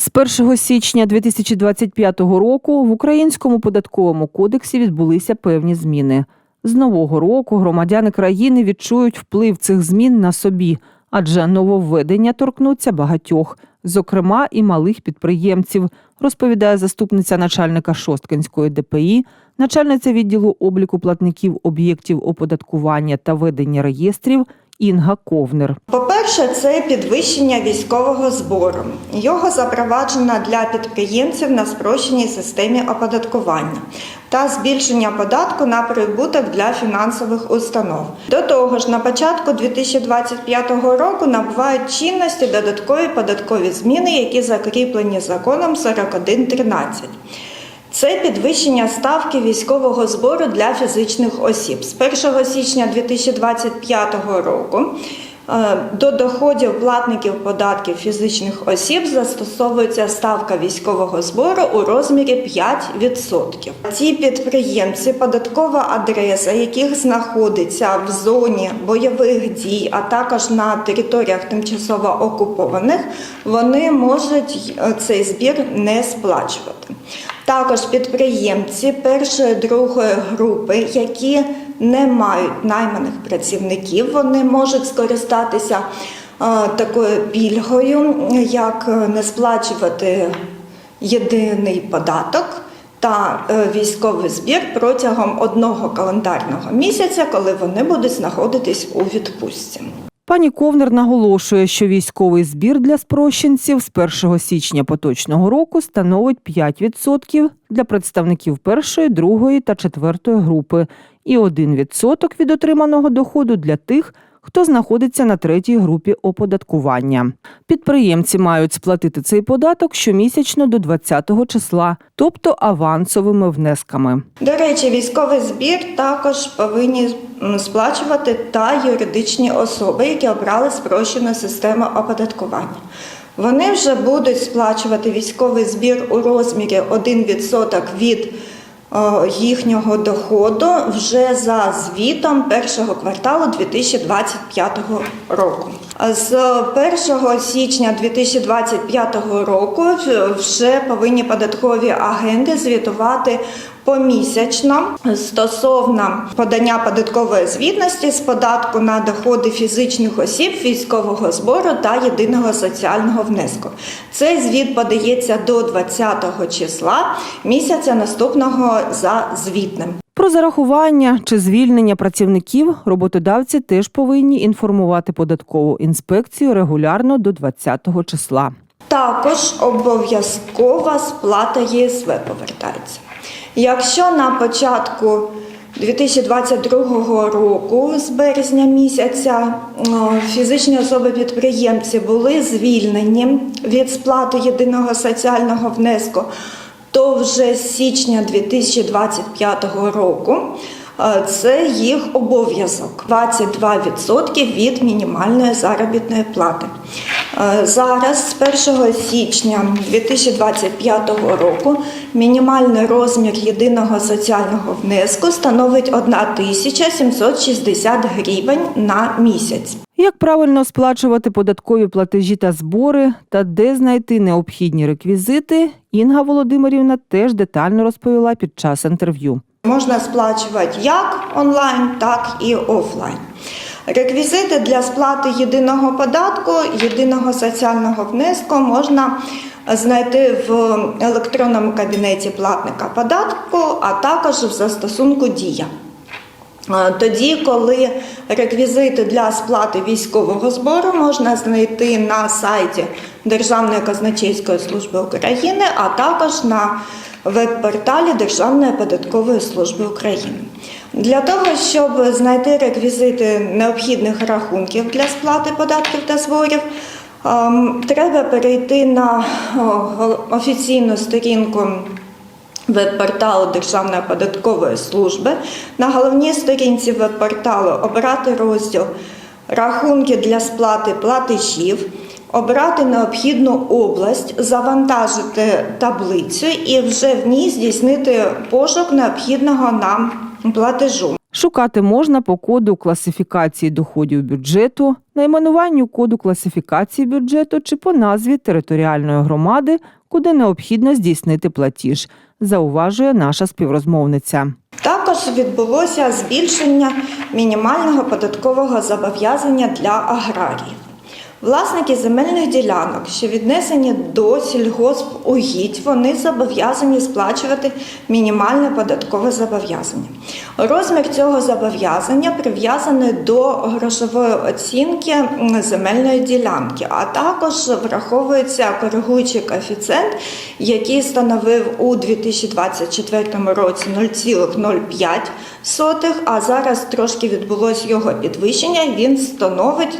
З 1 січня 2025 року в Українському податковому кодексі відбулися певні зміни. З нового року громадяни країни відчують вплив цих змін на собі, адже нововведення торкнуться багатьох, зокрема і малих підприємців, розповідає заступниця начальника Шосткинської ДПІ, начальниця відділу обліку платників об'єктів оподаткування та ведення реєстрів Інга Ковнер. По-перше, це підвищення військового збору. Його запроваджено для підприємців на спрощеній системі оподаткування та збільшення податку на прибуток для фінансових установ. До того ж, на початку 2025 року набувають чинності додаткові податкові зміни, які закріплені законом 4113. Це підвищення ставки військового збору для фізичних осіб. З 1 січня 2025 року до доходів платників податків фізичних осіб застосовується ставка військового збору у розмірі 5%. Ці підприємці, податкова адреса, яких знаходиться в зоні бойових дій, а також на територіях тимчасово окупованих, вони можуть е, цей збір не сплачувати. Також підприємці першої другої групи, які не мають найманих працівників, вони можуть скористатися е, такою пільгою, як е, не сплачувати єдиний податок та е, військовий збір протягом одного календарного місяця, коли вони будуть знаходитись у відпустці. Пані Ковнер наголошує, що військовий збір для спрощенців з 1 січня поточного року становить 5% для представників першої, другої та четвертої групи і 1% від отриманого доходу для тих, хто знаходиться на третій групі оподаткування. Підприємці мають сплатити цей податок щомісячно до 20 числа, тобто авансовими внесками. До речі, військовий збір також повинні сплачувати та юридичні особи, які обрали спрощену систему оподаткування. Вони вже будуть сплачувати військовий збір у розмірі 1% від їхнього доходу вже за звітом першого кварталу 2025 року. З 1 січня 2025 року вже повинні податкові агенти звітувати помісячно стосовно подання податкової звітності з податку на доходи фізичних осіб, військового збору та єдиного соціального внеску. Цей звіт подається до 20 числа місяця наступного за звітним. Про зарахування чи звільнення працівників роботодавці теж повинні інформувати податкову інспекцію регулярно до 20 числа. Також обов'язкова сплата ЄСВ повертається. Якщо на початку 2022 року, з березня місяця, фізичні особи-підприємці були звільнені від сплати єдиного соціального внеску, то вже з січня 2025 року е, це їх обов'язок 22% від мінімальної заробітної плати. Е, Зараз з 1 січня 2025 року мінімальний розмір єдиного соціального внеску становить 1760 гривень на місяць. Як правильно сплачувати податкові платежі та збори та де знайти необхідні реквізити, Інга Володимирівна теж детально розповіла під час інтерв'ю. Можна сплачувати як онлайн, так і офлайн. Реквізити для сплати єдиного податку, єдиного соціального внеску можна знайти в електронному кабінеті платника податку, а також в застосунку Дія. Е, Тоді, коли реквізити для сплати військового збору можна знайти на сайті Державної казначейської служби України, а також на веб-порталі Державної податкової служби України. Для того, щоб знайти реквізити необхідних рахунків для сплати податків та зборів, ем, треба перейти на офіційну сторінку веб-порталу Державної податкової служби. На головній сторінці веб-порталу обрати розділ Рахунки для сплати платежів, обрати необхідну область, завантажити таблицю і вже в ній здійснити пошук необхідного нам платежу. Шукати можна по коду класифікації доходів бюджету, найменуванню коду класифікації бюджету чи по назві територіальної громади, куди необхідно здійснити платіж, зауважує наша співрозмовниця. Також відбулося збільшення мінімального податкового зобов'язання для аграріїв. Власники земельних ділянок, що віднесені до сільгоспугідь, вони зобов'язані сплачувати мінімальне податкове зобов'язання. Розмір цього зобов'язання прив'язаний до грошової оцінки земельної ділянки, а також враховується коригуючий коефіцієнт, який становив у 2024 році 0,05, а зараз трошки відбулось його підвищення. Він становить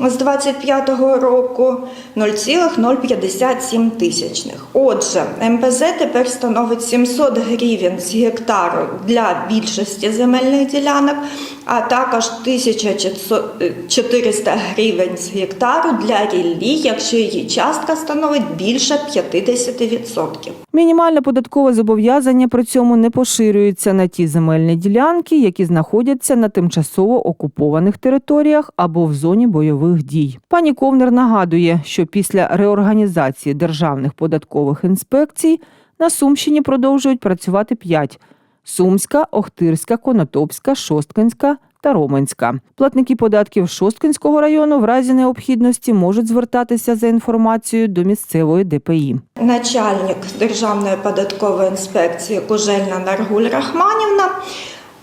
з 25-го року 0,057 тисячних. Отже, МПЗ тепер становить 700 гривень з гектару для більшості земельних ділянок, а також 1400 гривень з гектару для ріллі, якщо її частка становить більше 50%. Мінімальне податкове зобов'язання при цьому не поширюється на ті земельні ділянки, які знаходяться на тимчасово окупованих територіях або в зоні бойових дій. Пані Ковнер нагадує, що після реорганізації державних податкових інспекцій на Сумщині продовжують працювати п'ять: Сумська, Охтирська, Конотопська, Шосткинська. Та Роменська платники податків Шосткинського району в разі необхідності можуть звертатися за інформацією до місцевої ДПІ. Начальник Державної податкової інспекції Кужельна Наргуль Рахманівна.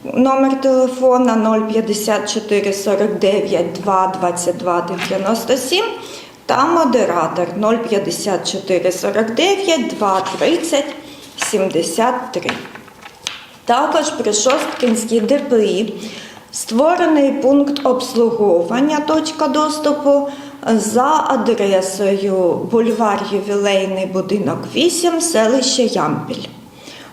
Номер телефона 054 49 2 22 97 та модератор 054 49 2 30 73. Також при Шосткінській ДПІ створений пункт обслуговування точка доступу за адресою бульвар Ювілейний будинок 8, селище Ямпіль.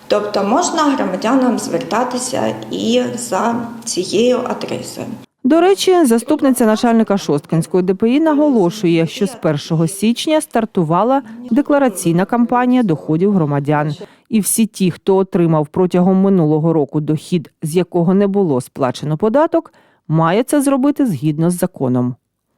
Тобто можна громадянам звертатися і за цією адресою. До речі, заступниця начальника Шосткинської ДПІ наголошує, що з 1 січня стартувала деклараційна кампанія доходів громадян. І всі ті, хто отримав протягом минулого року дохід, з якого не було сплачено податок, має це зробити згідно з законом.